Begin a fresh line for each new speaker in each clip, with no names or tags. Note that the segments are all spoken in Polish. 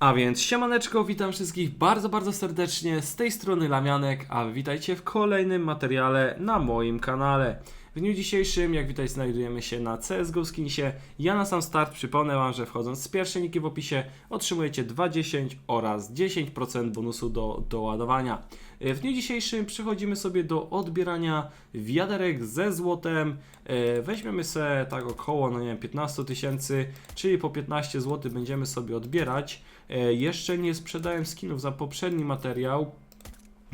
A więc siemaneczko, witam wszystkich bardzo, bardzo serdecznie z tej strony Lamianek, a witajcie w kolejnym materiale na moim kanale. W dniu dzisiejszym, jak widać, znajdujemy się na CSGO Skinsie. Ja na sam start przypomnę Wam, że wchodząc z pierwszej niki w opisie otrzymujecie 2,10 oraz 10% bonusu do doładowania. W dniu dzisiejszym przechodzimy sobie do odbierania wiaderek ze złotem. E, Weźmiemy sobie tak około, no nie wiem, 15 tysięcy, czyli po 15 zł będziemy sobie odbierać. E, Jeszcze nie sprzedałem skinów za poprzedni materiał,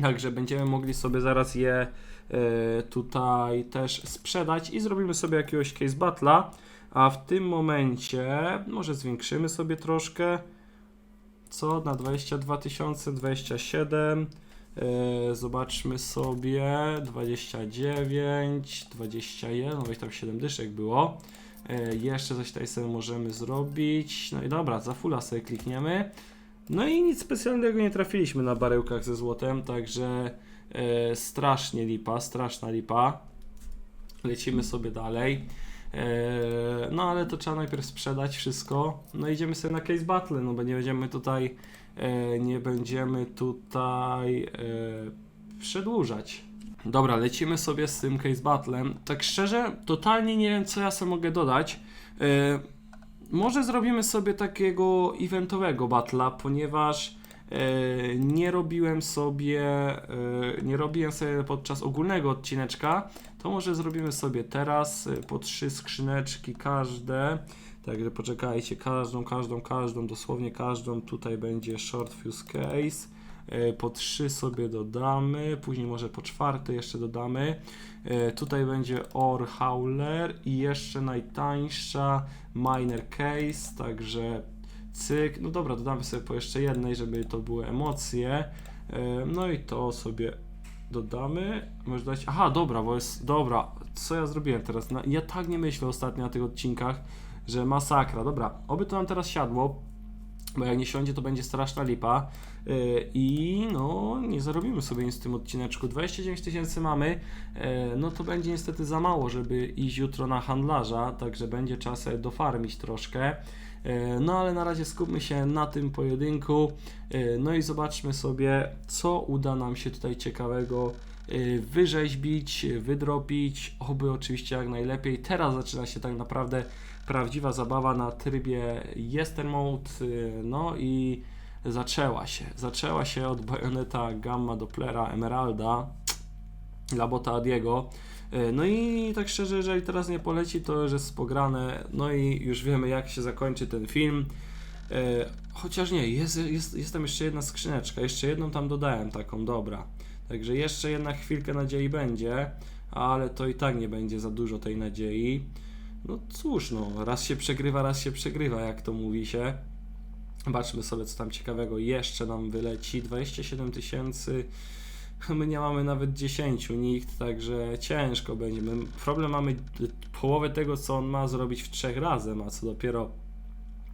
Także będziemy mogli sobie zaraz je e, tutaj też sprzedać i zrobimy sobie jakiegoś case battle'a. A w tym momencie może zwiększymy sobie troszkę. Co? Na 22 tysiące, 27. E, zobaczmy sobie 29, 21, no i tam 7 dyszek było. E, jeszcze coś tutaj sobie możemy zrobić. No i dobra, za fulla sobie klikniemy. No i nic specjalnego nie trafiliśmy na barełkach ze złotem, także e, strasznie lipa, straszna lipa. Lecimy sobie dalej. E, no ale to trzeba najpierw sprzedać wszystko. No idziemy sobie na case battle, no bo nie będziemy tutaj e, nie będziemy tutaj e, przedłużać. Dobra, lecimy sobie z tym case battlem. Tak szczerze, totalnie nie wiem co ja sobie mogę dodać. E, może zrobimy sobie takiego eventowego battla, ponieważ e, nie robiłem sobie e, nie robiłem sobie podczas ogólnego odcineczka, to może zrobimy sobie teraz e, po trzy skrzyneczki każde. Także poczekajcie, każdą, każdą, każdą, dosłownie każdą. Tutaj będzie short fuse case. E, Po trzy sobie dodamy, później może po czwarte jeszcze dodamy. E, Tutaj będzie Or Howler i jeszcze najtańsza Miner Case, także cyk. No dobra, dodamy sobie po jeszcze jednej, żeby to były emocje. E, No i to sobie dodamy. Może dać. Aha, dobra, bo jest. Dobra, co ja zrobiłem teraz? Ja tak nie myślę ostatnio na tych odcinkach, że masakra. Dobra, oby to nam teraz siadło, bo jak nie siądzie, to będzie straszna lipa. Yy, I no, nie zarobimy sobie nic w tym odcineczku. 29 tysięcy mamy, yy, no to będzie niestety za mało, żeby iść jutro na handlarza, także będzie czas e, dofarmić troszkę. No ale na razie skupmy się na tym pojedynku. No i zobaczmy sobie, co uda nam się tutaj ciekawego wyrzeźbić, wydropić. Oby oczywiście jak najlepiej. Teraz zaczyna się tak naprawdę prawdziwa zabawa na trybie Yester Mode. Yy, No i zaczęła się. Zaczęła się od bajoneta Gamma Dopplera Emeralda dla bota Adiego. E, No i tak szczerze, jeżeli teraz nie poleci, to już jest pograne. No i już wiemy, jak się zakończy ten film. E, Chociaż nie, jest, jest, jest tam jeszcze jedna skrzyneczka. Jeszcze jedną tam dodałem, taką, dobra. Także jeszcze jedna chwilkę nadziei będzie, ale to i tak nie będzie za dużo tej nadziei. No cóż, no, raz się przegrywa, raz się przegrywa, jak to mówi się. Zobaczmy sobie, co tam ciekawego jeszcze nam wyleci. 27 tysięcy. My nie mamy nawet 10 nikt, także ciężko będzie. My problem mamy połowę tego, co on ma zrobić w trzech razem, a co dopiero,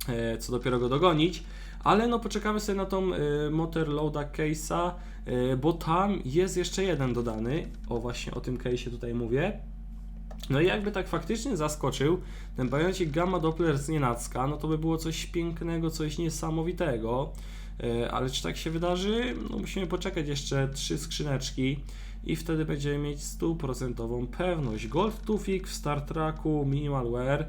e, co dopiero go dogonić. Ale no poczekamy sobie na tą e, Motor Loada Case'a, e, bo tam jest jeszcze jeden dodany. O właśnie o tym case'ie tutaj mówię. No i jakby tak faktycznie zaskoczył ten bajonecik Gamma Doppler z nienacka, no to by było coś pięknego, coś niesamowitego. E, Ale czy tak się wydarzy? No musimy poczekać jeszcze trzy skrzyneczki i wtedy będziemy mieć stuprocentową pewność. Golf Tufik w Star Treku Minimal Wear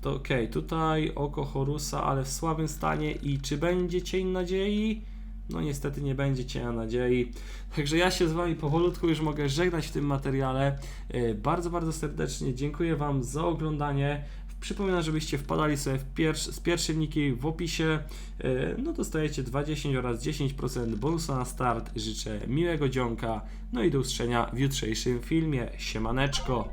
to ok, tutaj oko Horusa, ale w słabym stanie i czy będzie cień nadziei? No niestety nie będzie cienia nadziei. Także ja się z Wami powolutku już mogę żegnać w tym materiale. E, Bardzo, bardzo serdecznie dziękuję Wam za oglądanie. Przypominam, żebyście wpadali sobie w pierwszy, z pierwszym niki w opisie. E, No dostajecie 20 oraz 10% bonusa na start. Życzę miłego dzionka. No i do usłyszenia w jutrzejszym filmie. Siemaneczko.